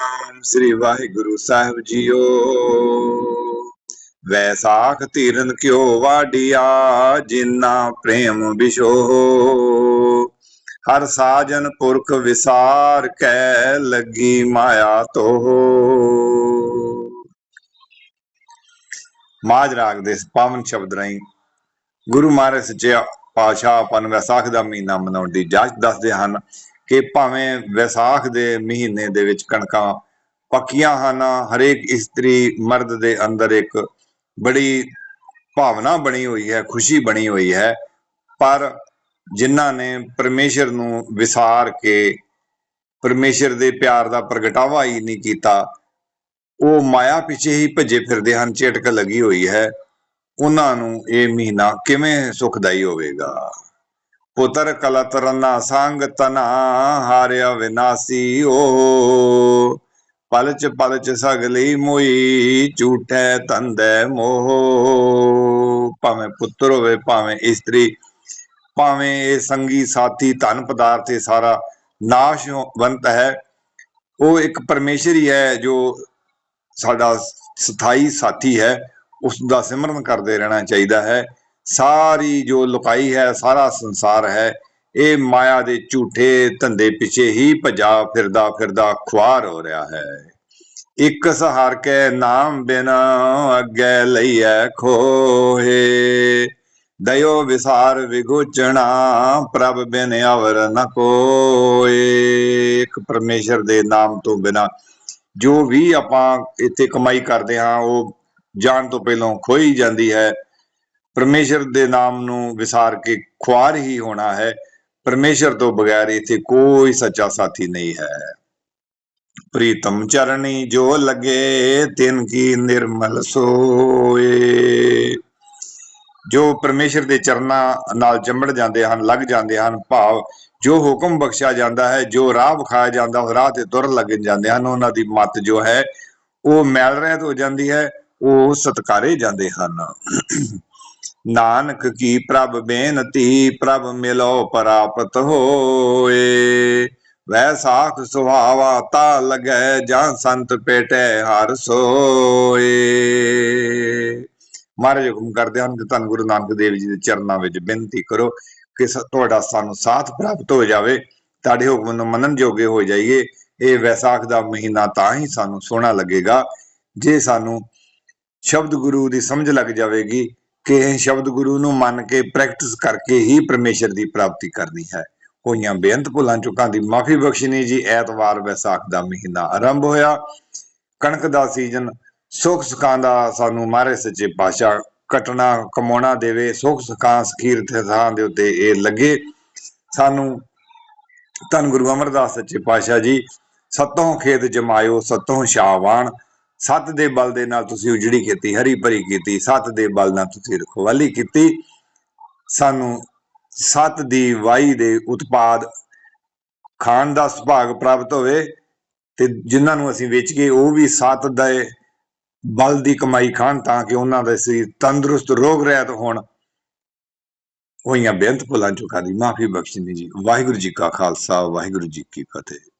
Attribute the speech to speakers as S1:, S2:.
S1: ਨਾਮ ਸ੍ਰੀ ਵਾਹਿਗੁਰੂ ਸਾਹਿਬ ਜੀਓ। ਵੈਸਾਖ ਧੀਰਨ ਕਿਉ ਵਾਡੀਆ ਜਿਨਾ ਪ੍ਰੇਮ ਵਿਸ਼ੋ ਹਰ ਸਾਜਨ ਪੁਰਖ ਵਿਸਾਰ ਕੈ ਲੱਗੀ ਮਾਇਆ ਤੋ। ਮਾਜ ਰਾਗ ਦੇ ਪਾਵਨ ਸ਼ਬਦ ਰਾਹੀਂ ਗੁਰੂ ਮਹਾਰਾਜ ਸੱਚੇ ਪਾਤਸ਼ਾਹ ਆਪਾਂ ਵੈਸਾਖ ਦਾ ਮਹੀਨਾ ਮਨਾਉਣ ਦੀ ਜਾਂਚ ਦੱਸਦੇ ਹਨ। ਕਿ ਭਾਵੇਂ ਵਿਸਾਖ ਦੇ ਮਹੀਨੇ ਦੇ ਵਿੱਚ ਕਣਕਾਂ ਪੱਕੀਆਂ ਹਨ, ਹਰੇਕ ਇਸਤਰੀ ਮਰਦ ਦੇ ਅੰਦਰ ਇੱਕ ਬੜੀ ਭਾਵਨਾ ਬਣੀ ਹੋਈ ਹੈ, ਖੁਸ਼ੀ ਬਣੀ ਹੋਈ ਹੈ, ਪਰ ਜਿਨ੍ਹਾਂ ਨੇ ਪਰਮੇਸ਼ਰ ਨੂੰ ਵਿਸਾਰ ਕੇ ਪਰਮੇਸ਼ਰ ਦੇ ਪਿਆਰ ਦਾ ਪ੍ਰਗਟਾਵਾ ਹੀ ਨਹੀਂ ਕੀਤਾ, ਉਹ ਮਾਇਆ ਪਿੱਛੇ ਹੀ ਭੱਜੇ ਫਿਰਦੇ ਹਨ ਚਟਕ ਲੱਗੀ ਹੋਈ ਹੈ, ਉਹਨਾਂ ਨੂੰ ਇਹ ਮਹੀਨਾ ਕਿਵੇਂ ਸੁਖਦਾਈ ਹੋਵੇਗਾ? ਪੁੱਤਰ ਕਲਤਰਨਾ ਸੰਗ ਤਨਾ ਹਾਰਿਆ ਵਿਨਾਸੀ ਓ। ਪਲਚ ਪਲਚ ਸਗਲੀ ਮੋਈ ਝੂਠੇ ਤੰਦੇ ਮੋਹ। ਭਾਵੇਂ ਪੁੱਤਰ ਹੋਵੇ, ਭਾਵੇਂ ਇਸਤਰੀ, ਭਾਵੇਂ ਇਹ ਸੰਗੀ ਸਾਥੀ ਧਨ ਪਦਾਰਥ ਇਹ ਸਾਰਾ ਨਾਸ਼ਵੰਤ ਹੈ ਉਹ ਇੱਕ ਪਰਮੇਸ਼ਰ ਹੀ ਹੈ ਜੋ ਸਾਡਾ ਸਥਾਈ ਸਾਥੀ ਹੈ। ਉਸ ਦਾ ਸਿਮਰਨ ਕਰਦੇ ਰਹਿਣਾ ਚਾਹੀਦਾ ਹੈ। ਸਾਰੀ ਜੋ ਲੁਕਾਈ ਹੈ, ਸਾਰਾ ਸੰਸਾਰ ਹੈ, ਇਹ ਮਾਇਆ ਦੇ ਝੂਠੇ ਧੰਦੇ ਪਿੱਛੇ ਹੀ ਭਜਾ ਫਿਰਦਾ ਫਿਰਦਾ ਖੁਆਰ ਹੋ ਰਿਹਾ ਹੈ। ਇੱਕ ਸਹਾਰ ਕੇ ਨਾਮ ਬਿਨਾ ਅੱਗੇ ਲਈਐ ਖੋਹੇ। ਦਇਓ ਵਿਸਾਰ ਵਿਗੋਚਣਾ, ਪ੍ਰਭ ਬਿਨ ਅਵਰ ਨ ਕੋਏ। ਇੱਕ ਪਰਮੇਸ਼ਰ ਦੇ ਨਾਮ ਤੋਂ ਬਿਨਾ ਜੋ ਵੀ ਆਪਾਂ ਇੱਥੇ ਕਮਾਈ ਕਰਦੇ ਹਾਂ, ਉਹ ਜਾਣ ਤੋਂ ਪਹਿਲਾਂ ਖੋਈ ਜਾਂਦੀ ਹੈ। ਪਰਮੇਸ਼ਰ ਦੇ ਨਾਮ ਨੂੰ ਵਿਸਾਰ ਕੇ ਖੁਆਰ ਹੀ ਹੋਣਾ ਹੈ। ਪਰਮੇਸ਼ਰ ਤੋਂ ਬਗੈਰ ਇੱਥੇ ਕੋਈ ਸੱਚਾ ਸਾਥੀ ਨਹੀਂ ਹੈ। ਪ੍ਰੀਤਮ ਚਰਣੀ ਜੋ ਲਗੇ, ਤਿਨ ਕੀ ਨਿਰਮਲ ਸੋਏ। ਜੋ ਪਰਮੇਸ਼ਰ ਦੇ ਚਰਨਾਂ ਨਾਲ ਚੰਬੜ ਜਾਂਦੇ ਹਨ, ਲੱਗ ਜਾਂਦੇ ਹਨ, ਭਾਵ ਜੋ ਹੁਕਮ ਬਖਸ਼ਿਆ ਜਾਂਦਾ ਹੈ, ਜੋ ਰਾਹ ਵਿਖਾਇਆ ਜਾਂਦਾ, ਉਹ ਰਾਹ ਤੇ ਤੁਰ ਲੱਗ ਜਾਂਦੇ ਹਨ। ਉਹਨਾਂ ਦੀ ਮਤ ਜੋ ਹੈ, ਉਹ ਮੈਲ ਰਹਿਤ ਹੋ ਜਾਂਦੀ ਹੈ, ਉਹ ਸਤਕਾਰੇ ਜਾਂਦੇ ਹਨ। ਨਾਨਕ ਕੀ ਪ੍ਰਭ ਬੇਨਤੀ, ਪ੍ਰਭ ਮਿਲੋ ਪ੍ਰਾਪਤ ਹੋਏ। ਵੈਸਾਖ ਸੁਹਾਵਾ ਤਾ ਲਗੈ ਜਾਂ ਸੰਤ ਪੇਟੇ ਹਰ ਸੋਏ। ਮਹਾਰਾਜ ਹੁਕਮ ਕਰਦੇ ਹਨ ਕਿ ਧੰਨ ਗੁਰੂ ਨਾਨਕ ਦੇਵ ਜੀ ਦੇ ਚਰਨਾਂ ਵਿੱਚ ਬੇਨਤੀ ਕਰੋ ਕਿ ਤੁਹਾਡਾ ਸਾਨੂੰ ਸਾਥ ਪ੍ਰਾਪਤ ਹੋ ਜਾਵੇ, ਤੁਹਾਡੇ ਹੁਕਮ ਨੂੰ ਮੰਨਣ ਜੋਗੇ ਹੋ ਜਾਈਏ। ਇਹ ਵੈਸਾਖ ਦਾ ਮਹੀਨਾ ਤਾਂ ਹੀ ਸਾਨੂੰ ਸੋਹਣਾ ਲੱਗੇਗਾ, ਜੇ ਸਾਨੂੰ ਸ਼ਬਦ ਗੁਰੂ ਦੀ ਸਮਝ ਲੱਗ ਜਾਵੇਗੀ। ਕਿ ਇਹ ਸ਼ਬਦ ਗੁਰੂ ਨੂੰ ਮੰਨ ਕੇ ਪ੍ਰੈਕਟਿਸ ਕਰਕੇ ਹੀ ਪਰਮੇਸ਼ਰ ਦੀ ਪ੍ਰਾਪਤੀ ਕਰਨੀ ਹੈ। ਹੋਈਆਂ ਬੇਅੰਤ ਭੁੱਲਾਂ ਚੁੱਕਾਂ ਦੀ ਮਾਫੀ ਬਖਸ਼ਣੀ ਜੀ। ਐਤਵਾਰ ਵੈਸਾਖ ਦਾ ਮਹੀਨਾ ਆਰੰਭ ਹੋਇਆ। ਕਣਕ ਦਾ ਸੀਜ਼ਨ ਸੁੱਖ ਸੁਖਾਂ ਦਾ ਸਾਨੂੰ ਮਾਰੇ ਸੱਚੇ ਪਾਤਸ਼ਾਹ ਕਟਣਾ, ਕਮਾਉਣਾ ਦੇਵੇ। ਸੁੱਖ ਸੁਖਾਂ, ਸਖੀਰ ਤੇ ਥਾਂ ਦੇ ਉੱਤੇ ਇਹ ਲੱਗੇ। ਸਾਨੂੰ ਧੰਨ ਗੁਰੂ ਅਮਰਦਾਸ ਸੱਚੇ ਪਾਤਸ਼ਾਹ ਜੀ, ਸਤੋਂ ਖੇਤ ਜਮਾਇਓ, ਸਤੋਂ ਸ਼ਾਵਾਨ ਸੱਤ ਦੇ ਬਲ ਦੇ ਨਾਲ ਤੁਸੀਂ ਉਜੜੀ ਕੀਤੀ, ਹਰੀ ਭਰੀ ਕੀਤੀ, ਸੱਤ ਦੇ ਬਲ ਨਾਲ ਤੁਸੀਂ ਰਖਵਾਲੀ ਕੀਤੀ। ਸਾਨੂੰ ਸੱਤ ਦੀ ਵਾਈ ਦੇ ਉਤਪਾਦ ਖਾਣ ਦਾ ਸੁਭਾਗ ਪ੍ਰਾਪਤ ਹੋਵੇ ਤੇ ਜਿਨ੍ਹਾਂ ਨੂੰ ਅਸੀਂ ਵੇਚ ਕੇ ਉਹ ਵੀ ਸੱਤ ਦੇ ਬਲ ਦੀ ਕਮਾਈ ਖਾਣ ਤਾਂ ਕਿ ਉਹਨਾਂ ਦੇ ਸਰੀਰ ਤੰਦਰੁਸਤ ਰੋਗ ਰਹਿਤ ਹੋਣ। ਹੋਈਆਂ ਬੇਅੰਤ ਭੁੱਲਾਂ ਚੁੱਕਾ ਦੀ ਮਾਫੀ ਬਖਸ਼ਣੀ ਜੀ। ਵਾਹਿਗੁਰੂ ਜੀ ਕਾ ਖਾਲਸਾ, ਵਾਹਿਗੁਰੂ ਜੀ ਕੀ ਫਤਿਹ।